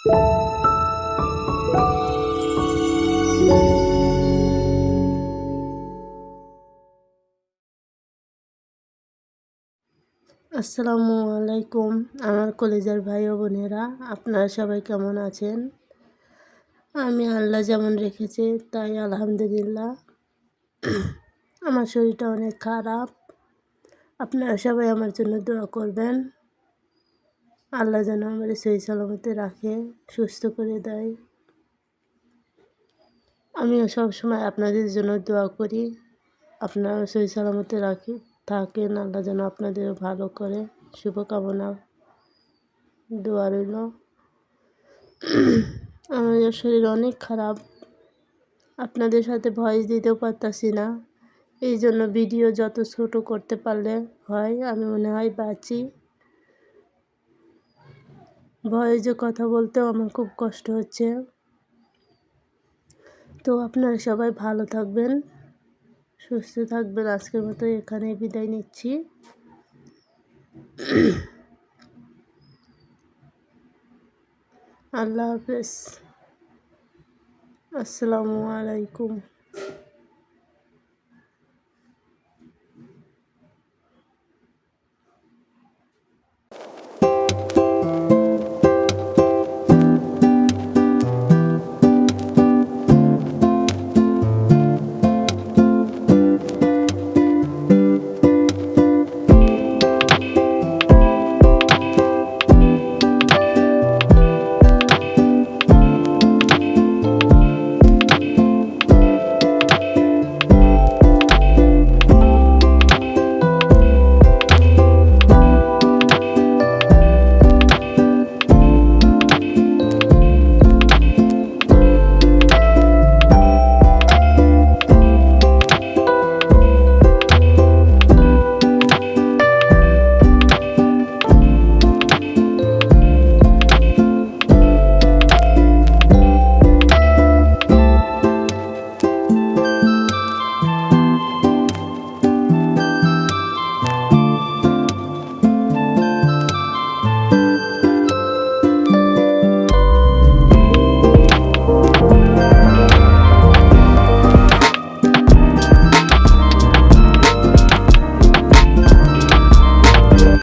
আসসালামু আলাইকুম আমার কলেজের ভাই ও বোনেরা, আপনারা সবাই কেমন আছেন? আমি আল্লাহ যেমন রেখেছে, তাই আলহামদুলিল্লাহ। আমার শরীরটা অনেক খারাপ। আপনারা সবাই আমার জন্য দোয়া করবেন। আল্লাহ যেন আমার সেই সালামতে রাখে, সুস্থ করে দেয়। আমিও সবসময় আপনাদের জন্য দোয়া করি। আপনারা সেই সালামতে রাখি, থাকেন। আল্লাহ যেন আপনাদের ভালো করে শুভকামনা। দোয়া রইল। আমার শরীর অনেক খারাপ। আপনাদের সাথে ভয়েস দিতেও পারতাছি না। এই জন্য ভিডিও যত ছোট করতে পারলে হয়, আমি মনে হয় বাঁচি। ভয়েসে কথা বলতেও আমার খুব কষ্ট হচ্ছে। তো আপনারা সবাই ভালো থাকবেন, সুস্থ থাকবেন। আজকের মতো এখানে বিদায় নিচ্ছি। আল্লাহ হাফেজ। আসসালামু আলাইকুম।